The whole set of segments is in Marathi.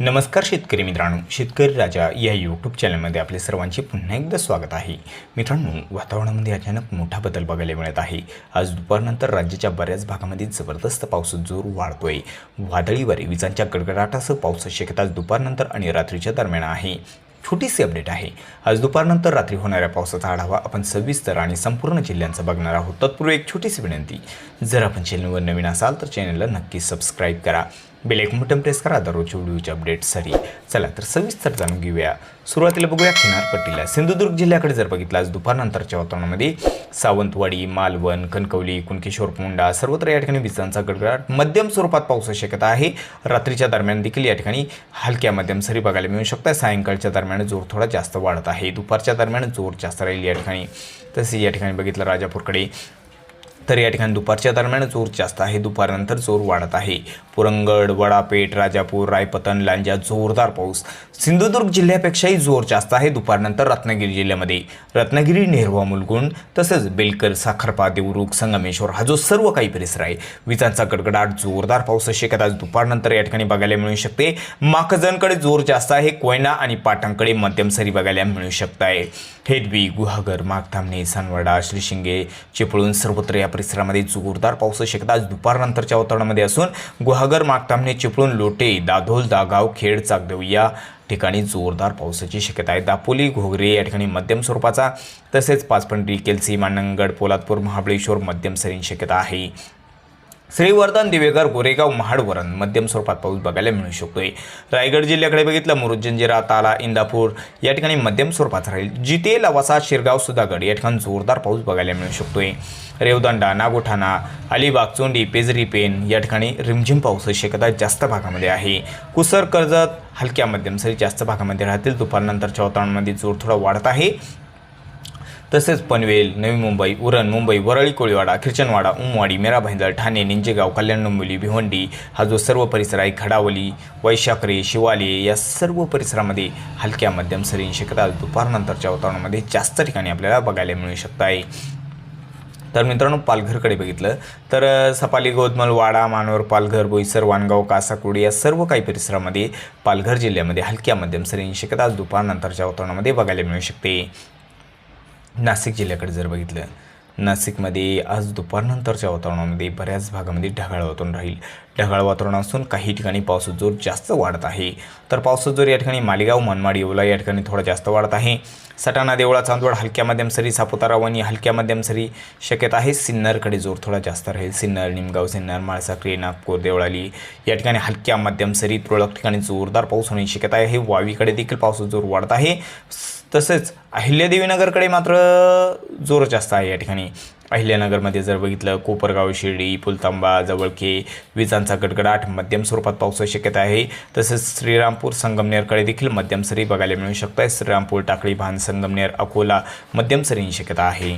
नमस्कार शेतकरी मित्रांनो शेतकरी राजा या यूट्यूब चॅनलमध्ये आपले सर्वांचे पुन्हा एकदा स्वागत आहे. मित्रांनो वातावरणामध्ये अचानक मोठा बदल बघायला मिळत आहे. आज दुपारनंतर राज्याच्या बऱ्याच भागामध्ये जबरदस्त पाऊस जोर वाढतोय. वादळीवर विजांच्या गडगडाटासह पावसाची शक्यता आज दुपारनंतर आणि रात्रीच्या दरम्यान आहे. छोटीशी अपडेट आहे. आज दुपारनंतर रात्री होणाऱ्या पावसाचा आढावा आपण सविस्तर आणि संपूर्ण जिल्ह्यांचा बघणार आहोत. तत्पूर्वी एक छोटीशी विनंती. जर आपण चॅनलवर नवीन असाल तर चॅनलला नक्की सबस्क्राईब करा. बेल एक बटन प्रेस करा. दररोज व्हिडिओच्या अपडेटसाठी चला तर सविस्तर जाणून घेऊया. सुरुवातीला बघूया किनारपट्टीला सिंधुदुर्ग जिल्ह्याकडे जर बघितलं आज दुपारनंतरच्या वातावरणामध्ये सावंतवाडी मालवण कणकवली कुणकेश्वर मुंडा सर्वत्र या ठिकाणी विजांचा गडगडाट. मध्यम स्वरूपात पावसाची शक्यता आहे. रात्रीच्या दरम्यान देखील या ठिकाणी हलक्या मध्यम सरी बघायला मिळू शकतात. सायंकाळच्या दरम्यान जोर थोडा जास्त वाढत आहे. दुपारच्या दरम्यान जोर जास्त राहील या ठिकाणी. तसेच या ठिकाणी बघितलं राजापूरकडे तर या ठिकाणी दुपारच्या दरम्यान जोर जास्त आहे. दुपारनंतर जोर वाढत आहे. पुरंगड वडापेठ राजापूर रायपतन लांजा जोरदार पाऊस. सिंधुदुर्ग जिल्ह्यापेक्षाही जोर जास्त आहे. दुपारनंतर रत्नागिरी जिल्ह्यामध्ये रत्नागिरी नेरवा मुलगुण तसंच बेलकर साखरपा देवरुख संगमेश्वर हा जो सर्व काही परिसर आहे विजांचा गडगडाट जोरदार पाऊस अशी कदाच दुपारनंतर या ठिकाणी बघायला मिळू शकते माखजनकडे जोर जास्त आहे. कोयना आणि पाटणकडे मध्यम सरी बघायला मिळू शकत आहे हेदवी गुहागर मागधामणे सानवाडा श्रीशिंगे चिपळूण सर्वत्र या परिसरामध्ये जोरदार पाऊस शक्यता आज दुपारनंतरच्या वातावरणामध्ये असून गुहागर मागधामणे चिपळूण लोटे दाधोल दागाव खेड चाकदेव या ठिकाणी जोरदार पावसाची शक्यता आहे. दापोली घोगरे या ठिकाणी मध्यम स्वरूपाचा तसेच पाचपंडी केलसी मानंगड पोलादपूर महाबळेश्वर मध्यम सरीन शक्यता आहे. श्रीवर्धन दिवेकर गोरेगाव महाडवरण मध्यम स्वरूपात पाऊस बघायला मिळू शकतोय. रायगड जिल्ह्याकडे बघितलं मुरुजंजिरा ताला इंदापूर या ठिकाणी मध्यम स्वरूपात राहील. जिते लवासा शिरगाव सुधागड या ठिकाणी जोरदार पाऊस बघायला मिळू शकतोय. रेवदंडा नागोठाणा अलिबाग चोंडी पेजरी पेन या ठिकाणी रिमझिम पाऊस शक्यता जास्त भागामध्ये आहे. कुसर कर्जत हलक्या मध्यम सरी जास्त भागामध्ये राहतील. दुपारनंतरच्या वातावरणामध्ये जोर थोडा वाढत आहे. तसेच पनवेल नवी मुंबई उरण मुंबई वरळी कोळीवाडा ख्रिचनवाडा उमवाडी मेरा भाईंदर ठाणे निंजेगाव कल्याण डोंबिवली भिवंडी हा जो सर्व परिसर आहे खडावली वैशाखरे शिवाले या सर्व परिसरामध्ये हलक्या मध्यम सरी शक्यता आज दुपारनंतरच्या वातावरणामध्ये जास्त ठिकाणी आपल्याला बघायला मिळू शकत आहे तर मित्रांनो पालघरकडे बघितलं तर सपाली गोदमल वाडा मानवर पालघर बोईसर वानगाव कासाकुडी या सर्व काही परिसरामध्ये पालघर जिल्ह्यामध्ये हलक्या मध्यम सरींची शक्यता आज दुपारनंतरच्या वातावरणामध्ये बघायला मिळू शकते. नाशिक जिल्ह्याकडे जर बघितलं नाशिकमध्ये आज दुपारनंतरच्या वातावरणामध्ये बऱ्याच भागामध्ये ढगाळ वातावरण राहील. ढगाळ वातावरण असून काही ठिकाणी पावसाचा जोर जास्त वाढत आहे. तर पावसाचा जोर या ठिकाणी मालेगाव मनमाड येवला या ठिकाणी थोडा जास्त वाढत आहे. सटाणा देवळा चांदवड हलक्या मध्यम सरी सापुतारा वणी हलक्या मध्यम सरी शक्यता आहे. सिन्नरकडे जोर थोडा जास्त राहील. सिन्नर निमगाव सिन्नर माळसाक्री नागपूर देवळाली या ठिकाणी हलक्या मध्यम सरी तुरळक ठिकाणी जोरदार पाऊस होण्याची शक्यता आहे. हे वावीकडे देखील पावसाचा जोर वाढत आहे. तसेच अहिल्यादेवीनगरकडे मात्र जोर जास्त आहे या ठिकाणी. अहिल्यानगरमध्ये जर बघितलं कोपरगाव शिर्डी पुलतांबा जवळके विजांचा गडगडाट मध्यम स्वरूपात पावसाची शक्यता आहे. तसेच श्रीरामपूर संगमनेरकडे देखील मध्यम सरी बघायला मिळू शकत आहे श्रीरामपूर टाकळी भान संगमनेर अकोला मध्यम सरींची शक्यता आहे.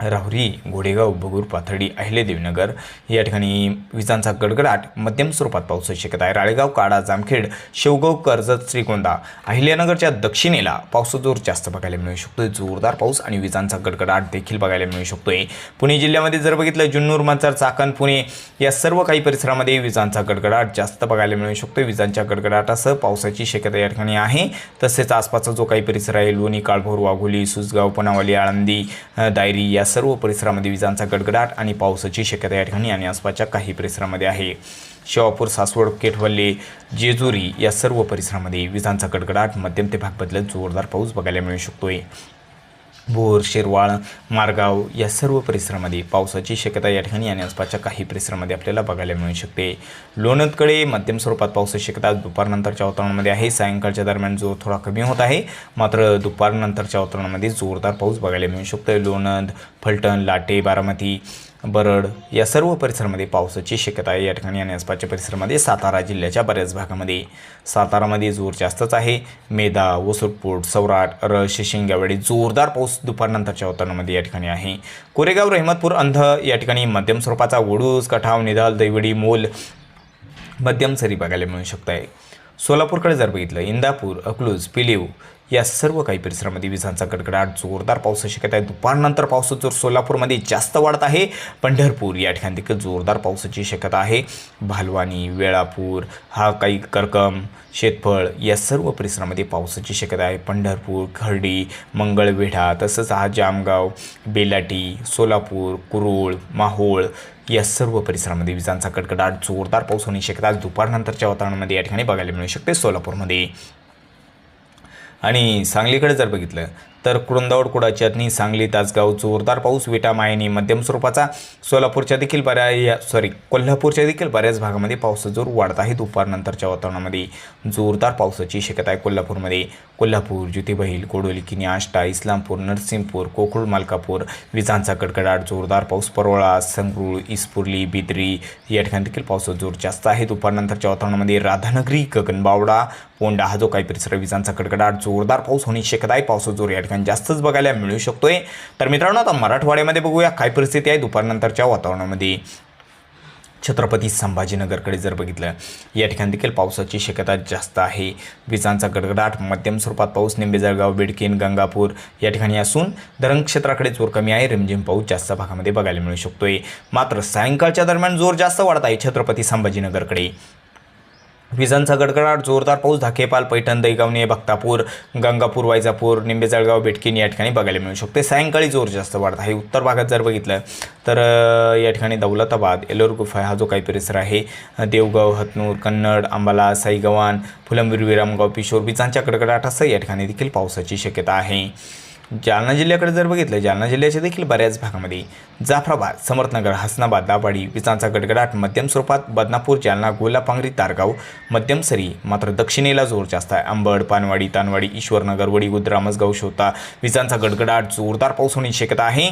राहुरी घोडेगाव बगूर पाथर्डी अहिल्यादेवीनगर या ठिकाणी विजांचा गडगडाट मध्यम स्वरूपात पावसाची शक्यता आहे. राळेगाव काडा जामखेड शेवगाव कर्जत श्रीगोंदा अहिल्यानगरच्या दक्षिणेला पावसाचा जोर जास्त बघायला मिळू शकतोय. जोरदार पाऊस आणि विजांचा गडगडाट देखील बघायला मिळू शकतोय. पुणे जिल्ह्यामध्ये जर बघितलं जुन्नूर मंचर चाकण पुणे या सर्व काही परिसरामध्ये विजांचा गडगडाट जास्त बघायला मिळू शकतोय. विजांच्या गडगडाटासह पावसाची शक्यता या ठिकाणी आहे. तसेच आसपासचा जो काही परिसर आहे लोणी काळभोर वाघोली सुसगाव पुनावली आळंदी दायरी या सर्व परिसरामध्ये विजांचा गडगडाट आणि पावसाची शक्यता या ठिकाणी आणि आसपासच्या काही परिसरामध्ये आहे. शेवापूर सासवड केटवल्ले जेजुरी या सर्व परिसरामध्ये विजांचा गडगडाट मध्यम ते भाग बदलत जोरदार पाऊस बघायला मिळू शकतोय. भोर शिरवाळ मारगाव या सर्व परिसरामध्ये पावसाची शक्यता या ठिकाणी आणि आसपासच्या काही परिसरामध्ये आपल्याला बघायला मिळू शकते. लोणंदकडे मध्यम स्वरूपात पावसाची शक्यता दुपारनंतरच्या वातावरणामध्ये आहे. सायंकाळच्या दरम्यान जोर थोडा कमी होत आहे. मात्र दुपारनंतरच्या वातावरणामध्ये जोरदार पाऊस बघायला मिळू शकतो लोणंद फलटण लाटे बारामती बरड या सर्व परिसरामध्ये पावसाची शक्यता आहे. या ठिकाणी आणि आसपासच्या परिसरामध्ये सातारा जिल्ह्याच्या बऱ्याच भागामध्ये. सातारामध्ये जोर जास्तच आहे. मेधा वसुटपूट सौराट रळ शिंगावेळी जोरदार पाऊस दुपारनंतरच्या वातावरणामध्ये या ठिकाणी आहे. कोरेगाव रहमतपूर अंध या ठिकाणी मध्यम स्वरूपाचा वडूस कठाव निधाल दैवडी मोल मध्यम सरी बघायला मिळू शकत आहे सोलापूरकडे जर बघितलं इंदापूर अकलूज पिलीव या सर्व काही परिसरामध्ये विजांचा कडकडाट जोरदार पावसाची शक्यता आहे. दुपारनंतर पावसाचा जोर सोलापूरमध्ये जास्त वाढत आहे. पंढरपूर या ठिकाणी देखील जोरदार पावसाची शक्यता आहे. भालवानी वेळापूर हा काही करकम शेतफळ या सर्व परिसरामध्ये पावसाची शक्यता आहे. पंढरपूर खर्डी मंगळवेढा तसंच हा जामगाव बेलाटी सोलापूर कुरुळ माहोळ या सर्व परिसरामध्ये विजांचा कडकडाट जोरदार पाऊस होण्याची शक्यता आज दुपारनंतरच्या वातावरणामध्ये या ठिकाणी बघायला मिळू शकते. सोलापूरमध्ये आणि सांगलीकडे जर बघितलं तर कुरुंदावड कुडा चटणी सांगली तासगाव जोरदार पाऊस विटा मायनी मध्यम स्वरूपाचा सोलापूरच्या देखील बऱ्या या सॉरी कोल्हापूरच्या देखील बऱ्याच भागामध्ये पावसाचा जोर वाढत आहे. दुपारनंतरच्या वातावरणामध्ये जोरदार पावसाची शक्यता आहे कोल्हापूरमध्ये. कोल्हापूर ज्योतिबहील कोडोली किनी आष्टा इस्लामपूर नरसिंहपूर कोकुळ मालकापूर विजांचा कडकडाट जोरदार पाऊस परोळा संगरूळ इस्पुर्ली बिद्री या ठिकाणी देखील पावसाचा जोर जास्त आहे. दुपारनंतरच्या वातावरणामध्ये राधानगरी गगनबावडा पोंडा हा जो काही परिसर विजांचा कडकडाट जोरदार पाऊस होण्याची शक्यता आहे. पावसाचा जोर या ठिकाणी जास्तच बघायला मिळू शकतोय. तर मित्रांनो आता मराठवाड्यामध्ये बघूया काय परिस्थिती आहे दुपारनंतरच्या वातावरणामध्ये. छत्रपती संभाजीनगरकडे जर बघितलं या ठिकाणी देखील पावसाची शक्यता जास्त आहे. विजांचा गडगडाट मध्यम स्वरूपात पाऊस निंबे जळगाव बिडकीन गंगापूर या ठिकाणी असून धरण क्षेत्राकडे जोर कमी आहे. रिमझिम पाऊस जास्त भागामध्ये बघायला मिळू शकतोय. मात्र सायंकाळच्या दरम्यान जोर जास्त वाढत आहे छत्रपती संभाजीनगरकडे. विजांचा गडगडाट जोरदार पाऊस धाकेपाल पैठण दैगावणे भक्तापूर गंगापूर वायजापूर निंबे जळगाव बेटकीन या ठिकाणी बघायला मिळू शकते. सायंकाळी जोर जास्त वाढत आहे. उत्तर भागात जर बघितलं तर या ठिकाणी दौलताबाद एलोर गुफा हा जो काही परिसर आहे देवगाव हतनूर कन्नड अंबाला साईगव्हाण फुलंबीर विरामगाव पिशोर विजांच्या असं या ठिकाणी देखील पावसाची शक्यता आहे. जालना जिल्ह्याकडे जर बघितलं जालना जिल्ह्याच्या देखील बऱ्याच भागामध्ये जाफराबाद समर्थनगर हसनाबाद दाभाडी विजांचा गडगडाट मध्यम स्वरूपात बदनापूर जालना गोलापांगरी तारगाव मध्यम सरी मात्र दक्षिणेला जोर जास्त आहे. अंबड पानवाडी तानवाडी ईश्वरनगर वडी गुद्रा मसगाव शोता विजांचा गडगडाट जोरदार पाऊस होण्याची शक्यता आहे.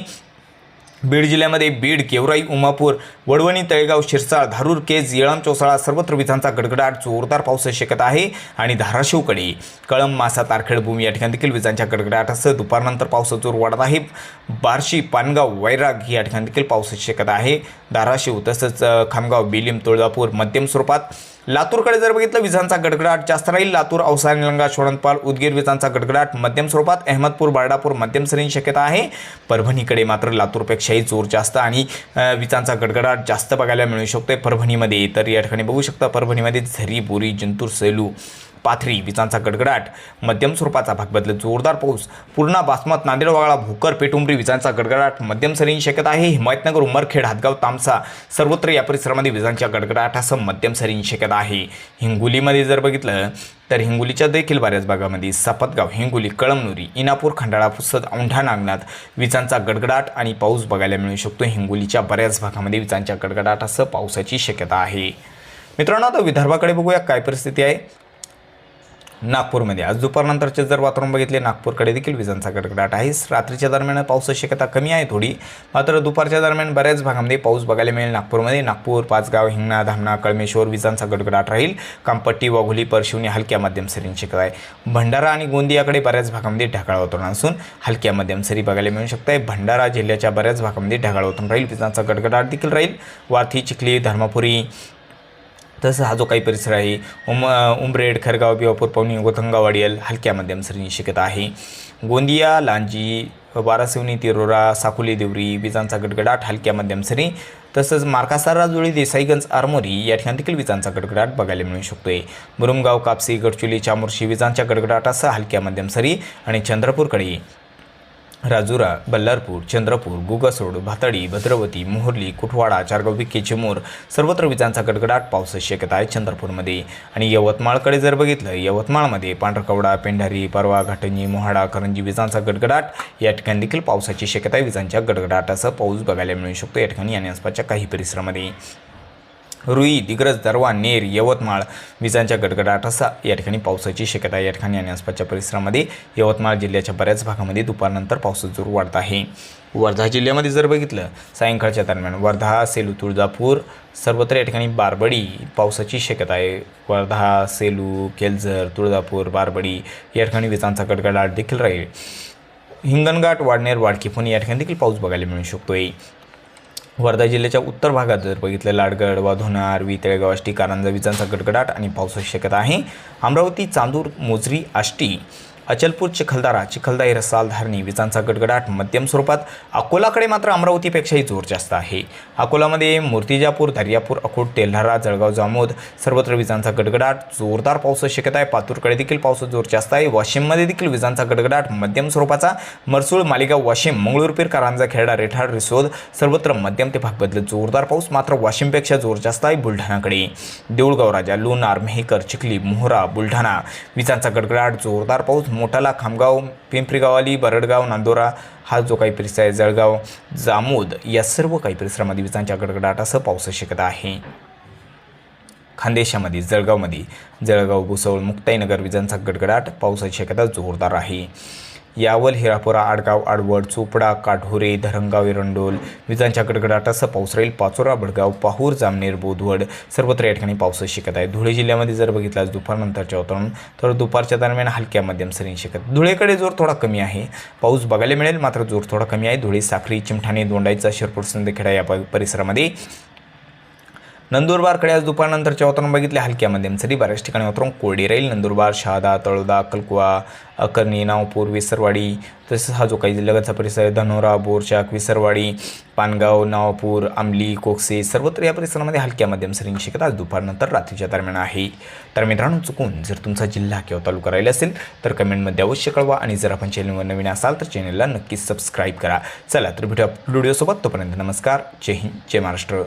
बीड जिल्ह्यामध्ये बीड गेवराई उमापूर वडवणी तळेगाव शिरसाळ धारूर केज येळम चौसाळा सर्वत्र विजांचा गडगडाट जोरदार पावसाची शक्यता आहे आणि धाराशिवकडे कळंब मासा तारखेडभूमी या ठिकाणी देखील विजांच्या गडगडाटासह दुपारनंतर पावसाचा जोर वाढत आहे. बार्शी पानगाव वैराग या ठिकाणी देखील पावसाची शक्यता आहे. धाराशिव तसंच खामगाव बिलिम तुळजापूर मध्यम स्वरूपात लातूरकडे जर बघितलं विजांचा गडगडाट जास्त राहील. लातूर औसा निलंगा शोणनपाल उदगीर विजांचा गडगडाट मध्यम स्वरूपात. अहमदपूर बारडापूर मध्यम सरीन शक्यता आहे. परभणीकडे मात्र लातूरपेक्षाही जोर जास्त आणि विजांचा गडगडाट जास्त बघायला मिळू शकतोय. परभणीमध्ये तर या ठिकाणी बघू शकता परभणीमध्ये झरी बोरी जिंतूर सेलू पाथरी विजांचा गडगडाट मध्यम स्वरूपाचा भाग बदलत जोरदार पाऊस पूर्णा बासमत नांदेड वागळा भोकर पेटुंबरी विजांचा गडगडाट मध्यम सरींची शक्यता आहे हिमायतनगर उमरखेड हातगाव तामसा सर्वत्र या परिसरामध्ये विजांच्या गडगडाटासह मध्यम सरींची शक्यता आहे. हिंगोलीमध्ये जर बघितलं तर हिंगोलीच्या देखील बऱ्याच भागामध्ये सापतगाव हिंगोली कळमनुरी इनापूर खंडाळा पुसद औंढा नागनाथ विजांचा गडगडाट आणि पाऊस बघायला मिळू शकतो. हिंगोलीच्या बऱ्याच भागामध्ये विजांच्या गडगडाटासह पावसाची शक्यता आहे. मित्रांनो आता विदर्भाकडे बघूया काय परिस्थिती आहे. नागपूरमध्ये. आज दुपारनंतरचे जर वातावरण बघितले नागपूरकडे देखील विजांचा गडगडाट आहे रात्रीच्या दरम्यान पावसाची शक्यता कमी आहे थोडी. मात्र दुपारच्या दरम्यान बऱ्याच भागामध्ये पाऊस बघायला मिळेल. नागपूरमध्ये नागपूर पाचगाव हिंगणा धामणा कळमेश्वर विजांचा गडगडाट राहील. कामपट्टी वाघोली परशिवनी हलक्या मध्यम सरींची शक्यता आहे. भंडारा आणि गोंदियाकडे बऱ्याच भागामध्ये ढगाळ वातावरण असून हलक्या मध्यम सरी बघायला मिळू शकते भंडारा जिल्ह्याच्या बऱ्याच भागामध्ये ढगाळ वातावरण राहील. विजांचा गडगडाट देखील राहील. वार्थी चिखली धर्मपुरी तसं हा जो काही परिसर आहे उम उमरेड खरगाव बिवापूर पवनी गोथंगावाडियल हलक्या मध्यम सरींची शक्यता आहे. गोंदिया लांजी बारासिवनी तिरोरा साकुली देवरी विजांचा गडगडाट हलक्या मध्यम सरी तसंच मार्कासारा जुळी देसाईगंज आरमोरी या ठिकाणी देखील विजांचा गडगडाट बघायला मिळू शकतोय. मुरुमगाव कापसी गडचुली चामोर्शी विजांच्या गडगडाटासह हलक्या मध्यम सरी आणि चंद्रपूरकडे राजुरा बल्लारपूर चंद्रपूर गुगसोड भातडी भद्रवती मोहर्ली कुठवाडा चारगाव चिमूर सर्वत्र विजांचा गडगडाट पावसाची शक्यता आहे चंद्रपूरमध्ये. आणि यवतमाळकडे जर बघितलं यवतमाळमध्ये पांढरकवडा पेंढारी परवा घाटंजी मोहाडा करंजी विजांचा गडगडाट या ठिकाणी देखील पावसाची शक्यता आहे विजांच्या गडगडाटासह पाऊस बघायला मिळू शकतो. या ठिकाणी आणि आसपासच्या काही परिसरामध्ये. रुई दिग्रज दरवा नेर यवतमाळ विजांच्या गडगडाटासह या ठिकाणी पावसाची शक्यता आहे. या ठिकाणी आणि आसपासच्या परिसरामध्ये यवतमाळ जिल्ह्याच्या बऱ्याच भागामध्ये दुपारनंतर पावसाचा जोर वाढत आहे. वर्धा जिल्ह्यामध्ये जर बघितलं सायंकाळच्या दरम्यान वर्धा सेलू तुळजापूर सर्वत्र या ठिकाणी बारबडी पावसाची शक्यता आहे. वर्धा सेलू केलझर तुळजापूर बारबडी या ठिकाणी विजांचा गडगडाट देखील राहील. हिंगणघाट वाडनेर वाडकीफोन या ठिकाणी देखील पाऊस बघायला मिळू शकतोय. वर्धा जिल्ह्याच्या उत्तर भागात जर बघितलं लाडगड वाधोना आरवी तळेगाव आष्टी कारंजा विजांचा गडगडाट आणि पावसाची शक्यता आहे. अमरावती चांदूर मोजरी आष्टी. अचलपूर चिखलदारा चिखलदाई रसाल धारणी विजांचा गडगडाट मध्यम स्वरूपात अकोलाकडे मात्र अमरावतीपेक्षाही जोर जास्त आहे. अकोलामध्ये मूर्तिजापूर दर्यापूर अकोट तेल्हारा जळगाव जामोद सर्वत्र विजांचा गडगडाट जोरदार पाऊस शक्यता आहे. पातूरकडे देखील पाऊस जोर जास्त आहे. वाशिममध्ये देखील विजांचा गडगडाट मध्यम स्वरूपाचा. मरसूळ मालेगाव वाशिम मंगळूरपीर कारांजा खेरडा रेठाड रिसोद सर्वत्र मध्यम ते भाग बदलत जोरदार पाऊस मात्र वाशिमपेक्षा जोर जास्त आहे बुलढाणाकडे. देऊळगाव राजा लोणार मेहकर चिखली मोहरा बुलढाणा विजांचा गडगडाट जोरदार पाऊस मोठाला खामगाव पिंपरीगावाली बरडगाव नांदोरा हा जो काही परिसर आहे जळगाव जामोद या सर्व काही परिसरामध्ये विजांच्या गडगडाटासह पावसाची शक्यता आहे. खानदेशामध्ये जळगावमध्ये जळगाव भुसवळ मुक्ताईनगर विजांचा गडगडाट पावसाची शक्यता जोरदार आहे. यावल हिरापुरा आडगाव आडवड चोपडा काठोरे धरणगाव एरंडोल विजांच्या गडगडाटासह पाऊस राहील. पाचोरा बडगाव पाहूर जामनेर बोधवड सर्वत्र या ठिकाणी पावसाची शिकत आहे. धुळे जिल्ह्यामध्ये जर बघितलं दुपारनंतरच्या वातावरण तर दुपारच्या दरम्यान हलक्या मध्यम सरींची शिकत धुळेकडे जोर थोडा कमी आहे. पाऊस बघायला मिळेल मात्र जोर थोडा कमी आहे. धुळे साखरी चिमठाणे दोंडाईचा शिरपूर संदखेडा या परिसरामध्ये नंदुरबारकडे आज दुपारनंतरच्या वातावरण बघितले हलक्या मध्यम सरी बऱ्याच ठिकाणी वातावरण कोरडी राहील. नंदुरबार शहादा तळोदा कलकुवा अकर्णी नावपूर विसरवाडी तसेच हा जो काही लगतचा परिसर आहे धनोरा बोरचाक विसरवाडी पानगाव नावपूर आमली कोकसे सर्वत्र या परिसरामध्ये हलक्या मध्यम सरींची शक्यता आज दुपारनंतर रात्रीच्या दरम्यान आहे. तर मित्रांनो चुकून जर तुमचा जिल्हा किंवा तालुका राहिला असेल तर कमेंटमध्ये अवश्य कळवा आणि जर आपण चॅनलवर नवीन असाल तर चॅनलला नक्कीच सबस्क्राईब करा. चला तर भेटू व्हिडिओसोबत. तोपर्यंत नमस्कार. जय हिंद जय महाराष्ट्र.